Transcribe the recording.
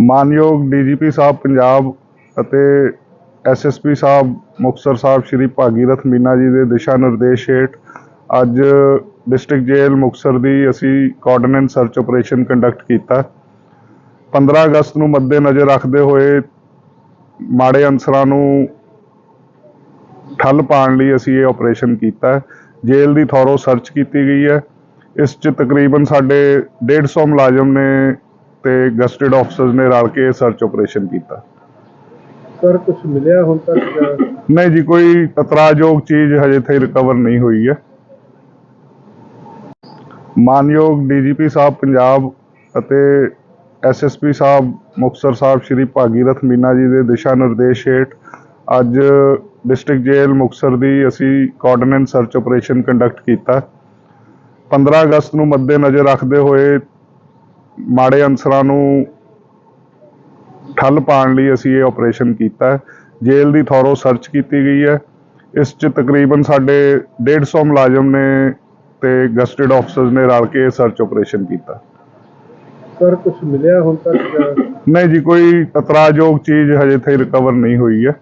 ਮਾਨਯੋਗ ਡੀਜੀਪੀ ਸਾਹਿਬ ਪੰਜਾਬ ਅਤੇ ਐਸਐਸਪੀ ਸਾਹਿਬ, ਮੁਕਤਸਰ ਸਾਹਿਬ ਸ਼੍ਰੀ ਭਾਗੀਰਥ ਮੀਨਾ ਜੀ ਦੇ ਦਿਸ਼ਾ ਨਿਰਦੇਸ਼ ਹੇਠ ਅੱਜ ਡਿਸਟ੍ਰਿਕਟ ਜੇਲ੍ਹ ਮੁਕਤਸਰ ਦੀ ਅਸੀਂ ਕੋਆਰਡੀਨੇਟ ਸਰਚ ਆਪਰੇਸ਼ਨ ਕੰਡਕਟ ਕੀਤਾ। 15 ਅਗਸਤ ਨੂੰ ਮੱਦੇਨਜ਼ਰ ਰੱਖਦੇ ਹੋਏ ਮਾੜੇ ਅਨਸਰਾਂ ਨੂੰ ਠੱਲ ਪਾਉਣ ਲਈ ਅਸੀਂ ਇਹ ਆਪਰੇਸ਼ਨ ਕੀਤਾ। ਜੇਲ੍ਹ ਦੀ ਥੋਰੋ ਸਰਚ ਕੀਤੀ ਗਈ ਹੈ। ਇਸ 'ਚ ਤਕਰੀਬਨ ਸਾਡੇ 150 ਮੁਲਾਜ਼ਮ ਨੇ ਤੇ ਗਸਟਡ ਆਫਸਰਸ ਨੇ ਰਲ ਕੇ ਸਰਚ ਆਪਰੇਸ਼ਨ ਕੀਤਾ। ਸਰ ਕੁਝ ਮਿਲਿਆ ਹੁਣ ਤੱਕ ਨਹੀਂ ਜੀ ਕੋਈ ਇਤਰਾਜ਼ਯੋਗ ਚੀਜ਼ ਹਜੇ ਤਾਈਂ ਰਿਕਵਰ ਨਹੀਂ ਹੋਈ ਹੈ। ਮਾਨਯੋਗ ਡੀਜੀਪੀ ਸਾਹਿਬ ਪੰਜਾਬ ਅਤੇ ਐਸਐਸਪੀ ਸਾਹਿਬ ਮੁਕਤਸਰ ਸਾਹਿਬ ਸ਼੍ਰੀ ਭਾਗੀਰਥ ਮੀਨਾ ਜੀ ਦੇ ਦਿਸ਼ਾ ਨਿਰਦੇਸ਼ ਹੇਠ ਅੱਜ ਡਿਸਟ੍ਰਿਕਟ ਜੇਲ੍ਹ ਮੁਕਤਸਰ ਦੀ ਅਸੀਂ ਕੋਆਰਡੀਨੇਟ ਸਰਚ ਆਪਰੇਸ਼ਨ ਕੰਡਕਟ ਕੀਤਾ। 15 ਅਗਸਤ ਨੂੰ ਮੱਦੇਨਜ਼ਰ ਰੱਖਦੇ ਹੋਏ ਮਾੜੇ ਅਨਸਰਾਂ ਨੂੰ ਠੱਲ ਪਾਉਣ ਲਈ ਅਸੀਂ ਇਹ ਆਪਰੇਸ਼ਨ ਕੀਤਾ। ਜੇਲ੍ਹ ਦੀ ਥੋਰੋ ਸਰਚ ਕੀਤੀ ਗਈ ਹੈ। ਇਸ 'ਚ ਤਕਰੀਬਨ ਸਾਡੇ 150 ਮੁਲਾਜ਼ਮ ਨੇ ਤੇ ਗਸਟਡ ਆਫਸਰਸ ਨੇ ਰਲ ਕੇ ਸਰਚ ਆਪਰੇਸ਼ਨ ਕੀਤਾ। ਸਰ ਕੁਝ ਮਿਲਿਆ ਹੁਣ ਤੱਕ ਨਹੀਂ ਜੀ ਕੋਈ ਇਤਰਾਜ਼ਯੋਗ ਚੀਜ਼ ਹਜੇ ਤਾਈਂ ਰਿਕਵਰ ਨਹੀਂ ਹੋਈ ਹੈ।